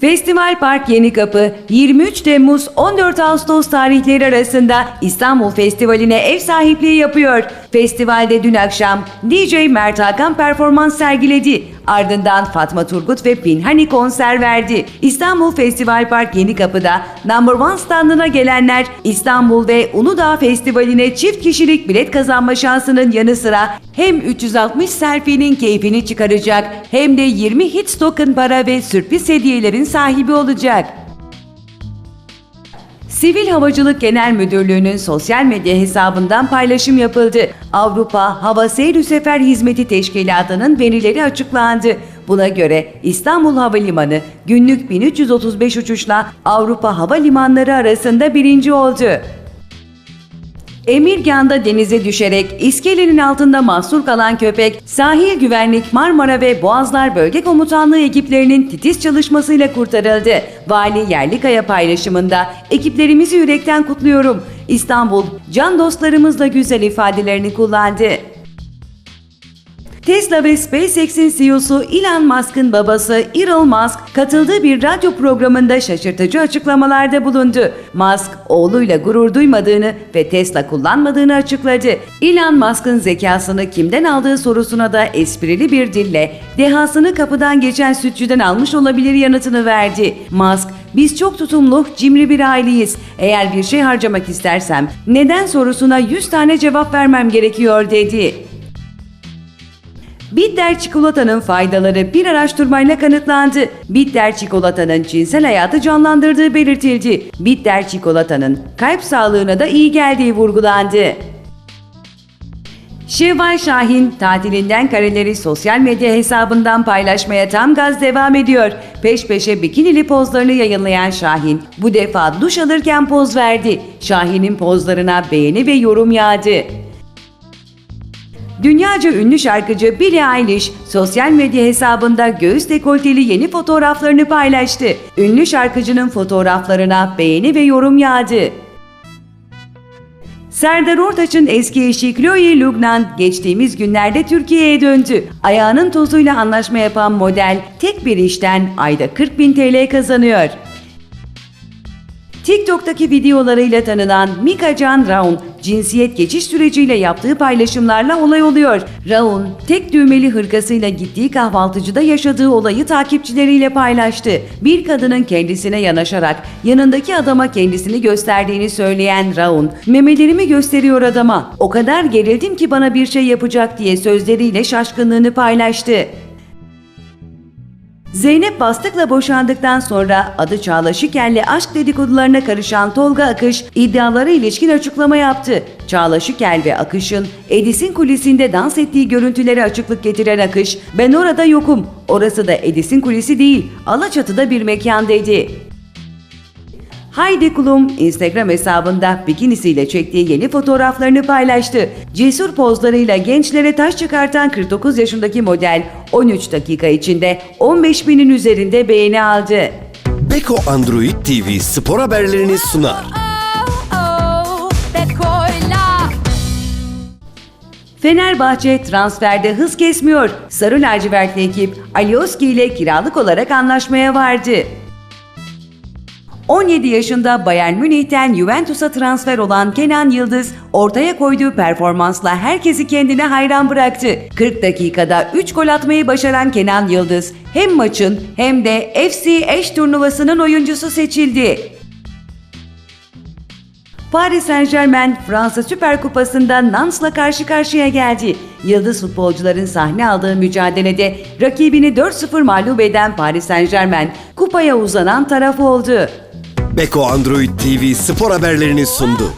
Festival Park Yeni Kapı 23 Temmuz 14 Ağustos tarihleri arasında İstanbul Festivali'ne ev sahipliği yapıyor. Festivalde dün akşam DJ Mert Hakan performans sergiledi. Ardından Fatma Turgut ve Pinhani konser verdi. İstanbul Festival Park Yeni Kapı'da Number One standına gelenler İstanbul ve Uludağ Festivali'ne çift kişilik bilet kazanma şansının yanı sıra hem 360 selfie'nin keyfini çıkaracak hem de 20 hit token para ve sürpriz hediyelerin sahibi olacak. Sivil Havacılık Genel Müdürlüğü'nün sosyal medya hesabından paylaşım yapıldı. Avrupa Hava Seyir Sefer Hizmeti Teşkilatı'nın verileri açıklandı. Buna göre İstanbul Havalimanı günlük 1335 uçuşla Avrupa havalimanları arasında birinci oldu. Emirgan'da denize düşerek iskelenin altında mahsur kalan köpek, Sahil Güvenlik Marmara ve Boğazlar Bölge Komutanlığı ekiplerinin titiz çalışmasıyla kurtarıldı. Vali Yerlikaya paylaşımında ekiplerimizi yürekten kutluyorum. İstanbul, can dostlarımızla güzel ifadelerini kullandı. Tesla ve SpaceX'in CEO'su Elon Musk'ın babası Elon Musk katıldığı bir radyo programında şaşırtıcı açıklamalarda bulundu. Musk oğluyla gurur duymadığını ve Tesla kullanmadığını açıkladı. Elon Musk'ın zekasını kimden aldığı sorusuna da esprili bir dille dehasını kapıdan geçen sütçüden almış olabilir yanıtını verdi. Musk biz çok tutumlu, cimri bir aileyiz. Eğer bir şey harcamak istersem neden sorusuna 100 tane cevap vermem gerekiyor dedi. Bitter çikolatanın faydaları bir araştırmayla kanıtlandı. Bitter çikolatanın cinsel hayatı canlandırdığı belirtildi. Bitter çikolatanın kalp sağlığına da iyi geldiği vurgulandı. Şevval Şahin tatilinden kareleri sosyal medya hesabından paylaşmaya tam gaz devam ediyor. Peş peşe bikinili pozlarını yayınlayan Şahin bu defa duş alırken poz verdi. Şahin'in pozlarına beğeni ve yorum yağdı. Dünyaca ünlü şarkıcı Billie Eilish sosyal medya hesabında göğüs dekolteli yeni fotoğraflarını paylaştı. Ünlü şarkıcının fotoğraflarına beğeni ve yorum yağdı. Serdar Ortaç'ın eski eşi Chloe Lugnan geçtiğimiz günlerde Türkiye'ye döndü. Ayağının tozuyla anlaşma yapan model tek bir işten ayda 40 bin TL kazanıyor. TikTok'taki videolarıyla tanınan Mika Can Raun, cinsiyet geçiş süreciyle yaptığı paylaşımlarla olay oluyor. Raun, tek düğmeli hırkasıyla gittiği kahvaltıcıda yaşadığı olayı takipçileriyle paylaştı. Bir kadının kendisine yanaşarak yanındaki adama kendisini gösterdiğini söyleyen Raun, memelerimi gösteriyor adama. O kadar gerildim ki bana bir şey yapacak diye sözleriyle şaşkınlığını paylaştı. Zeynep Bastık'la boşandıktan sonra adı Çağla Şikel'le aşk dedikodularına karışan Tolga Akış iddialara ilişkin açıklama yaptı. Çağla Şikel ve Akış'ın Edis'in kulisinde dans ettiği görüntülere açıklık getiren Akış, ben orada yokum, orası da Edis'in kulisi değil, Alaçatı'da bir mekan dedi. Haydi Kulum Instagram hesabında bikinisiyle çektiği yeni fotoğraflarını paylaştı. Cesur pozlarıyla gençlere taş çıkartan 49 yaşındaki model 13 dakika içinde 15 binin üzerinde beğeni aldı. Beko Android TV spor haberlerini sunar. Fenerbahçe transferde hız kesmiyor. Sarı lacivertli ekip Alioski ile kiralık olarak anlaşmaya vardı. 17 yaşında Bayern Münih'ten Juventus'a transfer olan Kenan Yıldız ortaya koyduğu performansla herkesi kendine hayran bıraktı. 40 dakikada 3 gol atmayı başaran Kenan Yıldız hem maçın hem de FC Eş turnuvasının oyuncusu seçildi. Paris Saint Germain Fransa Süper Kupası'nda Nance'la karşı karşıya geldi. Yıldız futbolcuların sahne aldığı mücadelede rakibini 4-0 mağlup eden Paris Saint Germain kupaya uzanan taraf oldu. Beko Android TV spor haberlerini sundu.